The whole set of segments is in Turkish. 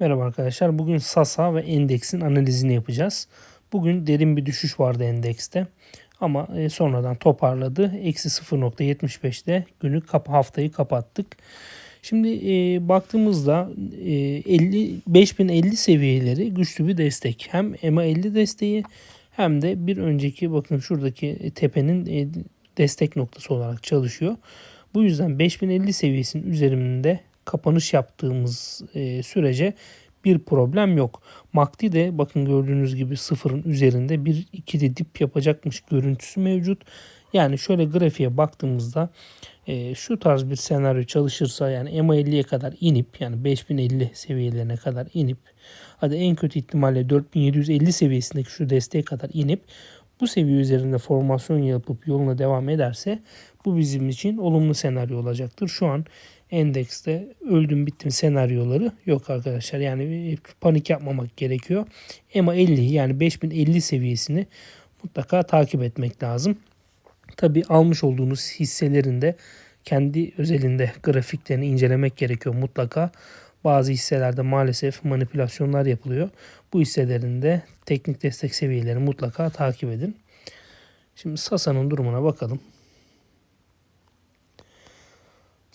Merhaba arkadaşlar. Bugün Sasa ve endeksin analizini yapacağız. Bugün derin bir düşüş vardı endekste. Ama e, sonradan toparladı. Eksi 0.75'te günü kap haftayı kapattık. Şimdi e, baktığımızda e, 50 5050 seviyeleri güçlü bir destek. Hem EMA 50 desteği hem de bir önceki bakın şuradaki tepenin e, destek noktası olarak çalışıyor. Bu yüzden 5050 seviyesinin üzerinde kapanış yaptığımız e, sürece bir problem yok. MACD de bakın gördüğünüz gibi sıfırın üzerinde bir ikili dip yapacakmış görüntüsü mevcut. Yani şöyle grafiğe baktığımızda e, şu tarz bir senaryo çalışırsa yani EMA50'ye kadar inip yani 5050 seviyelerine kadar inip hadi en kötü ihtimalle 4750 seviyesindeki şu desteğe kadar inip bu seviye üzerinde formasyon yapıp yoluna devam ederse bu bizim için olumlu senaryo olacaktır. Şu an endekste öldüm bittim senaryoları yok arkadaşlar. Yani panik yapmamak gerekiyor. EMA 50 yani 5050 seviyesini mutlaka takip etmek lazım. Tabi almış olduğunuz hisselerin de kendi özelinde grafiklerini incelemek gerekiyor mutlaka. Bazı hisselerde maalesef manipülasyonlar yapılıyor. Bu hisselerin de teknik destek seviyelerini mutlaka takip edin. Şimdi Sasa'nın durumuna bakalım.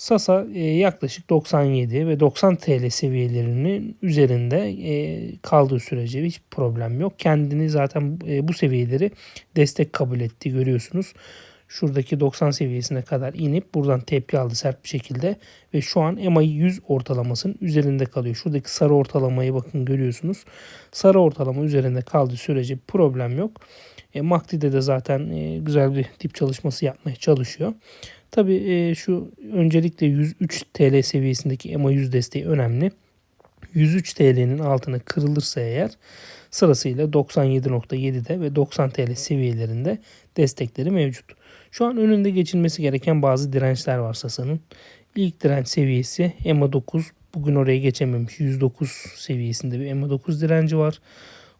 Sasa e, yaklaşık 97 ve 90 TL seviyelerinin üzerinde e, kaldığı sürece hiç problem yok. Kendini zaten e, bu seviyeleri destek kabul etti görüyorsunuz. Şuradaki 90 seviyesine kadar inip buradan tepki aldı sert bir şekilde ve şu an EMA 100 ortalamasının üzerinde kalıyor. Şuradaki sarı ortalamayı bakın görüyorsunuz. Sarı ortalama üzerinde kaldığı sürece problem yok. E, MACD'de de zaten güzel bir dip çalışması yapmaya çalışıyor. Tabi e, şu öncelikle 103 TL seviyesindeki EMA 100 desteği önemli. 103 TL'nin altına kırılırsa eğer sırasıyla 97.7'de ve 90 TL seviyelerinde destekleri mevcut. Şu an önünde geçilmesi gereken bazı dirençler var Sasa'nın. İlk direnç seviyesi EMA 9. Bugün oraya geçememiş. 109 seviyesinde bir EMA 9 direnci var.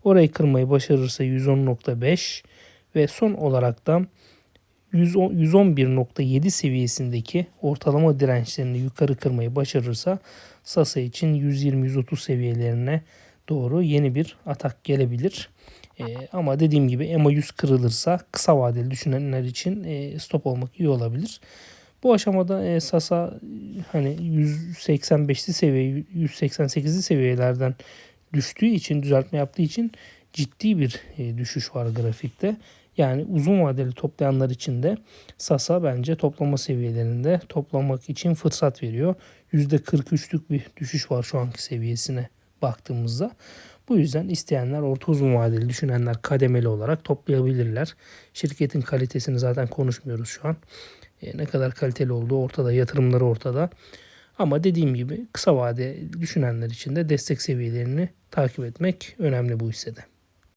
Orayı kırmayı başarırsa 110.5 ve son olarak da 111.7 seviyesindeki ortalama dirençlerini yukarı kırmayı başarırsa Sasa için 120-130 seviyelerine doğru yeni bir atak gelebilir. E, ama dediğim gibi EMA 100 kırılırsa kısa vadeli düşünenler için e, stop olmak iyi olabilir. Bu aşamada e, Sasa hani 185'li seviye 188'li seviyelerden düştüğü için düzeltme yaptığı için ciddi bir e, düşüş var grafikte. Yani uzun vadeli toplayanlar için de Sasa bence toplama seviyelerinde toplamak için fırsat veriyor. %43'lük bir düşüş var şu anki seviyesine baktığımızda. Bu yüzden isteyenler orta uzun vadeli düşünenler kademeli olarak toplayabilirler. Şirketin kalitesini zaten konuşmuyoruz şu an. E, ne kadar kaliteli olduğu ortada, yatırımları ortada. Ama dediğim gibi kısa vade düşünenler için de destek seviyelerini takip etmek önemli bu hissede.